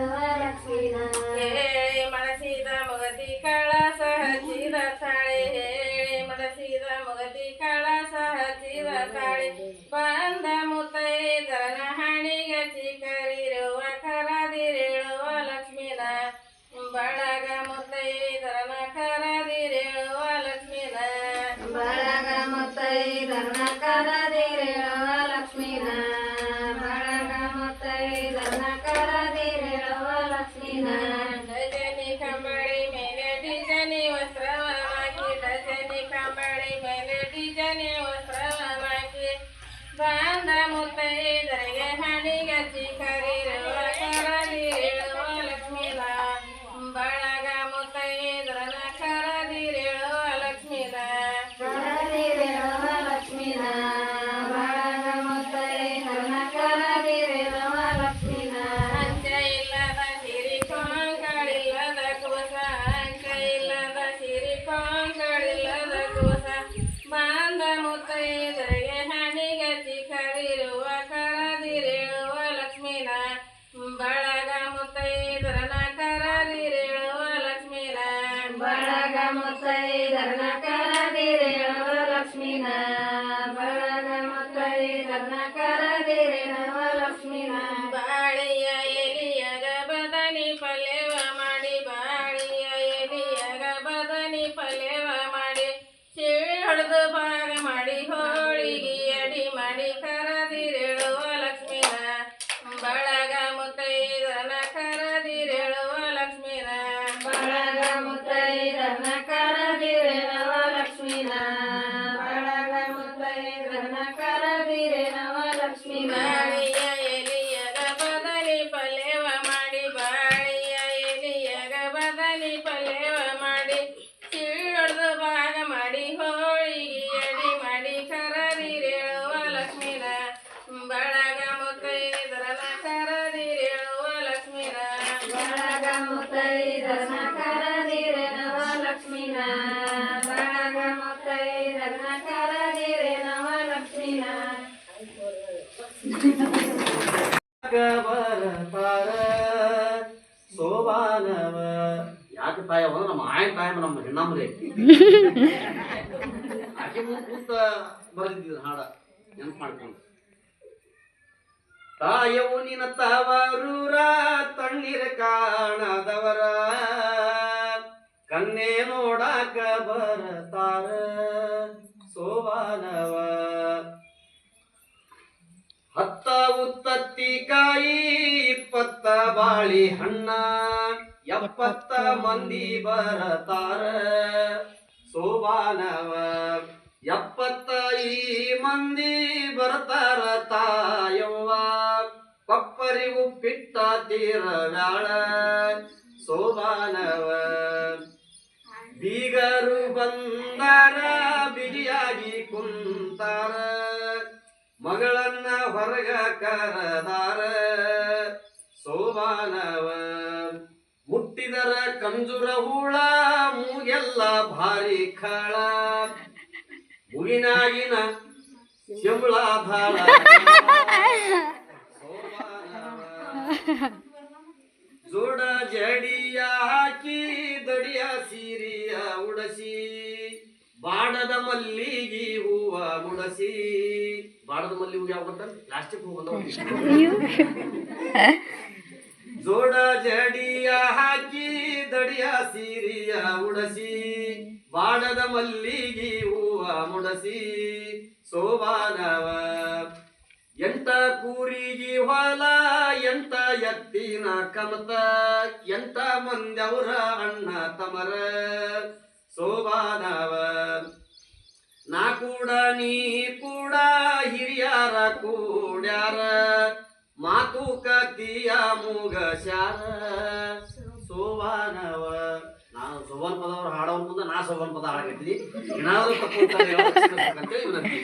i'm Hare Krishna. सजनी खंबाळी melody जने वस्त्रवा मागे सजनी खंबाळी मेलडी जने वस्त्रवा मागे बांधा ಮುತ್ತೈದರನ ಕರದಿರೇಳುವ ಲಕ್ಷ್ಮೀನ ಬಳಗ ಮುತ್ತೈದರನ ಕರದಿರೇಳುವ ಲಕ್ಷ್ಮೀನ ಬಾಳಿಯ ಎಲಿಯಗ ಬದನಿ ಪಲ್ಯವ ಮಾಡಿ, ಬಾಳಿಯ ಎಲಿಯಗ ಬದನಿ ಪಲ್ಯವ ಮಾಡಿ. ಸಿಳಿ ಹೊಡೆದು ಭಾಗ ಮಾಡಿ, ಹೋಳಿಗೆ ಅಡಿ ಮಾಡಿ, ಕರದಿರೇಳುವ ಲಕ್ಷ್ಮೀನ. ಬಳಗ ಬದನಿ ಪಲ್ಯವ ಮಾಡಿ ಸಿಳ್ಳೊಡ್ದು ಭಾಗ ಮಾಡಿ ಹೋಳಿಗೆ ಅಡಿ ಮಾಡಿ ಕರರಿ ರೇಳುವ ಲಕ್ಷ್ಮೀನ ತಾಯ ಅಂದ್ರೆ ನಮ್ಮ ಆಯ್ ತಾಯ ನಮ್ಮ ಹೆಣ್ಣಮ್ರಿ ಆಕೆ ಕೂತ ಬರೆದಿದ್ದ ಹಾಡ ನೆನಪು ಮಾಡ್ಕೊಂಡು. ತಾಯವು ನಿನ್ನ ತವರೂರ ತಣ್ಣೀರ ಕಾಣದವರ ಕನ್ನೆ ನೋಡಾಕ ಬರತಾರ ಸೋವಾನವ ಹತ್ತ ಉತ್ತತ್ತಿ ಕಾಯಿ ಇಪ್ಪತ್ತ ಬಾಳಿ ಹಣ್ಣ. ಎಪ್ಪತ್ತ ಮಂದಿ ಬರತಾರ. ಸೋಬಾನವ ಎಪ್ಪತ್ತ ಈ ಮಂದಿ ಬರ್ತಾರ ತಾಯವ್ವ. ಪಪ್ಪರಿ ಉಪ್ಪಿಟ್ಟ ತೀರಗಾಳ ಸೋಬಾನವ ಬೀಗರು ಬಂದಾರ, ಬಿಗಿಯಾಗಿ ಕುಂತಾರ. ಮಗಳನ್ನ ಹೊರಗ ಕರದಾರ. ಸೋಬಾನವ ಮುಟ್ಟಿದರ ಕಂಜುರ ಹುಳ, ಮೂಗೆಲ್ಲ ಭಾರಿ ಖಾಳ ಮುಗಿನಾಗಿನ ಶಂಬಳ ಭಾಳ. ಜೋಡ ಜಡಿಯ ಹಾಕಿ, ದಡಿಯ ಸೀರಿಯ ಉಡಸಿ. ಬಾಡದ ಮಲ್ಲಿಗೆ ಹೂವ ಮುಡಸಿ. ಬಾಡದ ಮಲ್ಲಿಗೆ ಹೂವು ಯಾವ ಗೊತ್ತ ಪ್ಲಾಸ್ಟಿಕ್ ಹೂವು ಜೋಡ ಜಡಿಯ ಹಾಕಿ ದಡಿಯ ಸೀರಿಯ ಉಡಸಿ, ಬಾಣದ ಮಲ್ಲಿಗೆ ಹೂವ ಮುಡಸಿ, ಸೋಬಾನವ. ಎಂತ ಕೂರಿಗೆ ಹೊಲ ಎಂತ ಎತ್ತಿನ ಕಮತ ಎಂತ ಮಂದ್ಯವರ ಅಣ್ಣ ತಮರ. ಸೋಬಾನವ. ನಾ ಕೂಡ, ನೀ ಕೂಡ, ಹಿರಿಯರ ಕೂಡ್ಯಾರ. ಮಾತು ಕತಿಯ ಮುಗಸ್ಯಾರ ಸೋಬಾನವ ನಾನು ಸೋಬಾನ್ ಪದವ್ರು ಹಾಡೋರ್ ಮುಂದೆ ನಾ ಸೋಬಾನ್ ಪದ ಹಾಡಕತ್ತೀನಿ. ಏನಾದ್ರು ತಪ್ಪು ಅಂತ ಹೇಳಿ ವಿನಂತಿ.